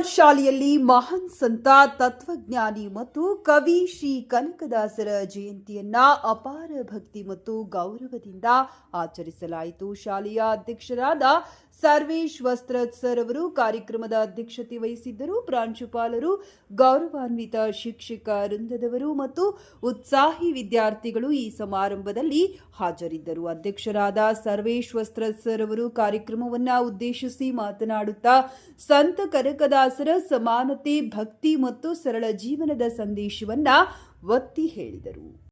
ಶಾಲೆಯಲ್ಲಿ ಮಹಾನ್ ಸಂತ, ತತ್ವಜ್ಞಾನಿ ಮತ್ತು ಕವಿ ಶ್ರೀ ಕನಕದಾಸರ ಜಯಂತಿಯನ್ನ ಅಪಾರ ಭಕ್ತಿ ಮತ್ತು ಗೌರವದಿಂದ ಆಚರಿಸಲಾಯಿತು. ಶಾಲೆಯ ಅಧ್ಯಕ್ಷರಾದ ಸರ್ವೇಶ್ ವಸ್ತ್ರತ್ ಸರ್ ಅವರು ಕಾರ್ಯಕ್ರಮದ ಅಧ್ಯಕ್ಷತೆ ವಹಿಸಿದ್ದರು. ಪ್ರಾಂಶುಪಾಲರು, ಗೌರವಾನ್ವಿತ ಶಿಕ್ಷಕ ವೃಂದದವರು ಮತ್ತು ಉತ್ಸಾಹಿ ವಿದ್ಯಾರ್ಥಿಗಳು ಈ ಸಮಾರಂಭದಲ್ಲಿ ಹಾಜರಿದ್ದರು. ಅಧ್ಯಕ್ಷರಾದ ಸರ್ವೇಶ್ ವಸ್ತ್ರತ್ ಸರ್ ಅವರು ಕಾರ್ಯಕ್ರಮವನ್ನು ಉದ್ದೇಶಿಸಿ ಮಾತನಾಡುತ್ತಾ, ಸಂತ ಕನಕದಾಸರ ಸಮಾನತೆ, ಭಕ್ತಿ ಮತ್ತು ಸರಳ ಜೀವನದ ಸಂದೇಶವನ್ನು ಒತ್ತಿ ಹೇಳಿದರು.